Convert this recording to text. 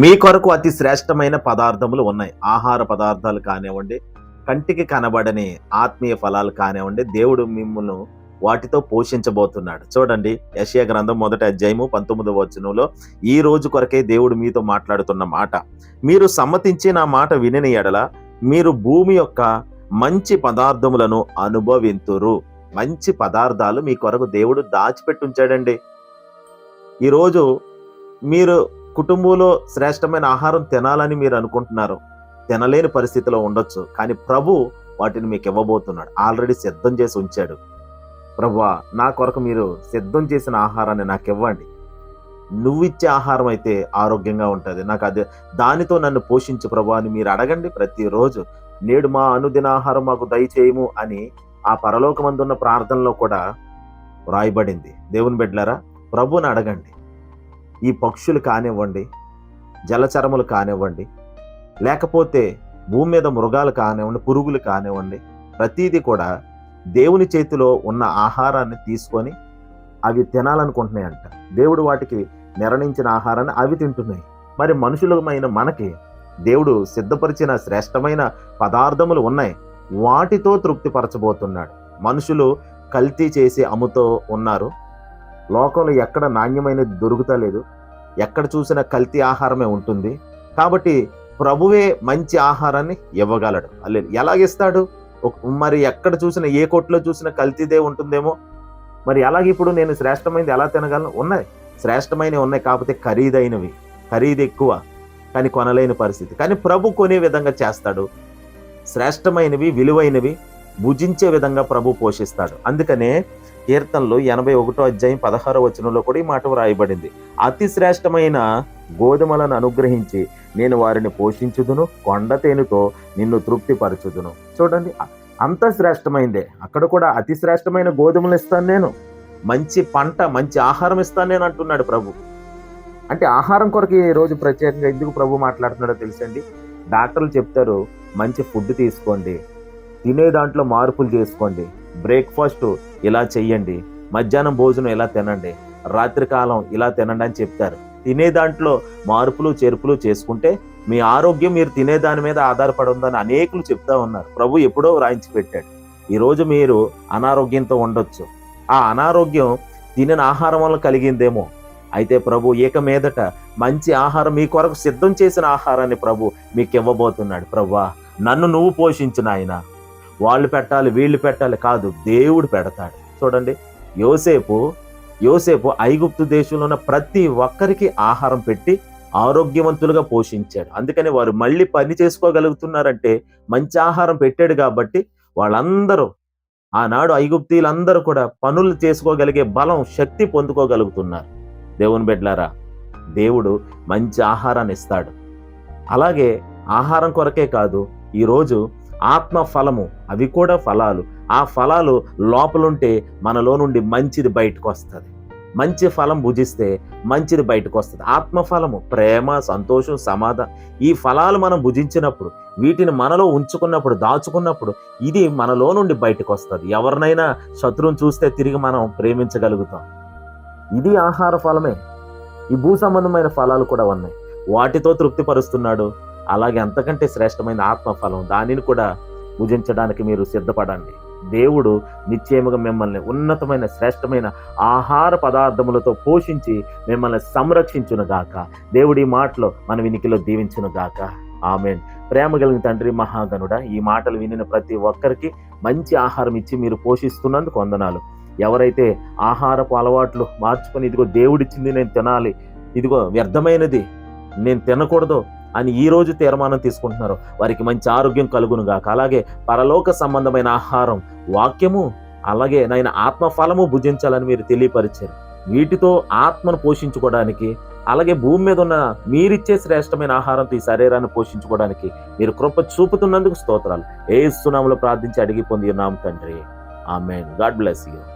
మీ కొరకు అతి శ్రేష్టమైన పదార్థములు ఉన్నాయి. ఆహార పదార్థాలు కానివ్వండి కంటికి కనబడని ఆత్మీయ ఫలాలు కానివ్వండి దేవుడు మిమ్మల్ని వాటితో పోషించబోతున్నాడు. చూడండి యశయ గ్రంథం మొదటి అధ్యాయము పంతొమ్మిదవ వచనంలో ఈ రోజు కొరకే దేవుడు మీతో మాట్లాడుతున్న మాట. మీరు సమ్మతించి నా మాట వినని ఎడల మీరు భూమి యొక్క మంచి పదార్థములను అనుభవింతురు. మంచి పదార్థాలు మీ కొరకు దేవుడు దాచిపెట్టి ఉంచాడండి ఈరోజు మీరు కుటుంబంలో శ్రేష్టమైన ఆహారం తినాలని మీరు అనుకుంటున్నారు. తినలేని పరిస్థితిలో ఉండొచ్చు. కానీ ప్రభు వాటిని మీకు ఇవ్వబోతున్నాడు. ఆల్రెడీ సిద్ధం చేసి ఉంచాడు. ప్రభా నా కొరకు మీరు సిద్ధం చేసిన ఆహారాన్ని నాకు ఇవ్వండి. నువ్వు ఇచ్చే ఆహారం అయితే ఆరోగ్యంగా ఉంటుంది. నాకు అది దానితో నన్ను పోషించు ప్రభా అని మీరు అడగండి ప్రతిరోజు. నేడు మా అనుదిన ఆహారం మాకు దయచేయము అని ఆ పరలోకమందున్న ప్రార్థనలో కూడా వ్రాయబడింది. దేవుని బిడ్డలారా ప్రభుని అడగండి. ఈ పక్షులు కానివ్వండి జలచరములు కానివ్వండి లేకపోతే భూమి మీద మృగాలు కానివ్వండి పురుగులు కానివ్వండి ప్రతీది కూడా దేవుని చేతిలో ఉన్న ఆహారాన్ని తీసుకొని అవి తినాలనుకుంటున్నాయంట. దేవుడు వాటికి నిర్ణయించిన ఆహారాన్ని అవి తింటున్నాయి. మరి మనుషులమైన మనకి దేవుడు సిద్ధపరిచిన శ్రేష్టమైన పదార్థములు ఉన్నాయి. వాటితో తృప్తిపరచబోతున్నాడు. మనుషులు కల్తీ చేసి అమ్ముతూ ఉన్నారు. లోకంలో ఎక్కడ నాణ్యమైనది దొరుకుతలేదు ఎక్కడ చూసినా కల్తీ ఆహారమే ఉంటుంది. కాబట్టి ప్రభువే మంచి ఆహారాన్ని ఇవ్వగలడు. అల్లే ఎలాగిస్తాడు మరి ఎక్కడ చూసినా ఏ కోట్లో చూసినా కల్తీదే ఉంటుందేమో? మరి అలాగే ఇప్పుడు నేను శ్రేష్టమైనది ఎలా తినగలను? ఉన్నాయి. శ్రేష్టమైనవి ఉన్నాయి. కాకపోతే ఖరీదైనవి. ఖరీదు ఎక్కువ. కానీ కొనలేని పరిస్థితి. కానీ ప్రభు కొనే విధంగా చేస్తాడు. శ్రేష్టమైనవి విలువైనవి భుజించే విధంగా ప్రభు పోషిస్తాడు. అందుకనే కీర్తనలు ఎనభై ఒకటో అధ్యాయం పదహారో వచనంలో కూడా ఈ మాట వ్రాయబడింది. అతి శ్రేష్టమైన గోధుమలను అనుగ్రహించి నేను వారిని పోషించుదును కొండ తేనెతో నిన్ను తృప్తిపరచుదును. చూడండి అంత శ్రేష్టమైందే. అక్కడ కూడా అతి శ్రేష్టమైన గోధుమలు ఇస్తాను నేను. మంచి పంట మంచి ఆహారం ఇస్తాను నేను అంటున్నాడు ప్రభు. అంటే ఆహారం కొరకు ఈ రోజు ప్రత్యేకంగా ఎందుకు ప్రభు మాట్లాడుతున్నాడో తెలుసండి? డాక్టర్లు చెప్తారు మంచి ఫుడ్ తీసుకోండి. తినే దాంట్లో మార్పులు చేసుకోండి. బ్రేక్ఫాస్ట్ ఇలా చెయ్యండి మధ్యాహ్నం భోజనం ఇలా తినండి రాత్రికాలం ఇలా తినండి అని చెప్తారు. తినే దాంట్లో మార్పులు చేర్పులు చేసుకుంటే మీ ఆరోగ్యం మీరు తినే దాని మీద ఆధారపడి ఉందని అనేకులు చెప్తా ఉన్నారు. ప్రభు ఎప్పుడో వ్రాయించి పెట్టాడు. ఈరోజు మీరు అనారోగ్యంతో ఉండొచ్చు. ఆ అనారోగ్యం తినని ఆహారం వల్ల కలిగిందేమో. అయితే ప్రభు ఏక మీదట మంచి ఆహారం మీ కొరకు సిద్ధం చేసిన ఆహారాన్ని ప్రభు మీకు ఇవ్వబోతున్నాడు ప్రభా నన్ను నువ్వు పోషించు ఆయన వాళ్ళు పెట్టాలి వీళ్ళు పెట్టాలి కాదు దేవుడు పెడతాడు. చూడండి యోసేపు యోసేపు ఐగుప్తు దేశంలో ఉన్న ప్రతి ఒక్కరికి ఆహారం పెట్టి ఆరోగ్యవంతులుగా పోషించాడు. అందుకని వారు మళ్ళీ పని చేసుకోగలుగుతున్నారంటే మంచి ఆహారం పెట్టాడు కాబట్టి వాళ్ళందరూ ఆనాడు ఐగుప్తీలందరూ కూడా పనులు చేసుకోగలిగే బలం శక్తి పొందుకోగలుగుతున్నారు. దేవుని బిడ్డలారా దేవుడు మంచి ఆహారాన్ని ఇస్తాడు. అలాగే ఆహారం కొరకే కాదు ఈరోజు ఆత్మ ఫలము అవి కూడా ఫలాలు. ఆ ఫలాలు లోపలుంటే మనలో నుండి మంచిది బయటకు వస్తుంది మంచి ఫలం భుజిస్తే మంచిది బయటకు వస్తుంది ఆత్మ ఫలము ప్రేమ సంతోషం సమాధానం ఈ ఫలాలు మనం భుజించినప్పుడు వీటిని మనలో ఉంచుకున్నప్పుడు దాచుకున్నప్పుడు ఇది మనలో నుండి బయటకు వస్తుంది ఎవరినైనా శత్రువుని చూస్తే తిరిగి మనం ప్రేమించగలుగుతాం. ఇది ఆహార ఫలమే. ఈ భూ సంబంధమైన ఫలాలు కూడా ఉన్నాయి. వాటితో తృప్తిపరుస్తున్నాడు. అలాగే అంతకంటే శ్రేష్టమైన ఆత్మఫలం దానిని కూడా భుజించడానికి మీరు సిద్ధపడండి. దేవుడు నిశ్చయముగా మిమ్మల్ని ఉన్నతమైన శ్రేష్టమైన ఆహార పదార్థములతో పోషించి మిమ్మల్ని సంరక్షించును గాక దేవుడి మాటలో మన వినికిలో దీవించును గాక ఆమెన్. ప్రేమ కలిగిన తండ్రి మహాగనుడ ఈ మాటలు వినిన ప్రతి ఒక్కరికి మంచి ఆహారం ఇచ్చి మీరు పోషిస్తున్నందుకు వందనాలు. ఎవరైతే ఆహారపు అలవాట్లు మార్చుకొని ఇదిగో దేవుడిచ్చింది నేను తినాలి ఇదిగో వ్యర్థమైనది నేను తినకూడదు అని ఈ రోజు తీర్మానం తీసుకుంటున్నారు. వారికి మంచి ఆరోగ్యం కలుగును గాక అలాగే పరలోక సంబంధమైన ఆహారం వాక్యము అలాగే నాయన ఆత్మఫలము భుజించాలని మీరు తెలియపరిచారు. వీటితో ఆత్మను పోషించుకోవడానికి అలాగే భూమి మీద ఉన్న మీరిచ్చే శ్రేష్టమైన ఆహారంతో ఈ శరీరాన్ని పోషించుకోవడానికి మీరు కృప చూపుతున్నందుకు స్తోత్రాలు. ఏ సునాములో ప్రార్థించి అడిగి పొంది ఉన్నాం తండ్రి. ఆమెన్. God bless you.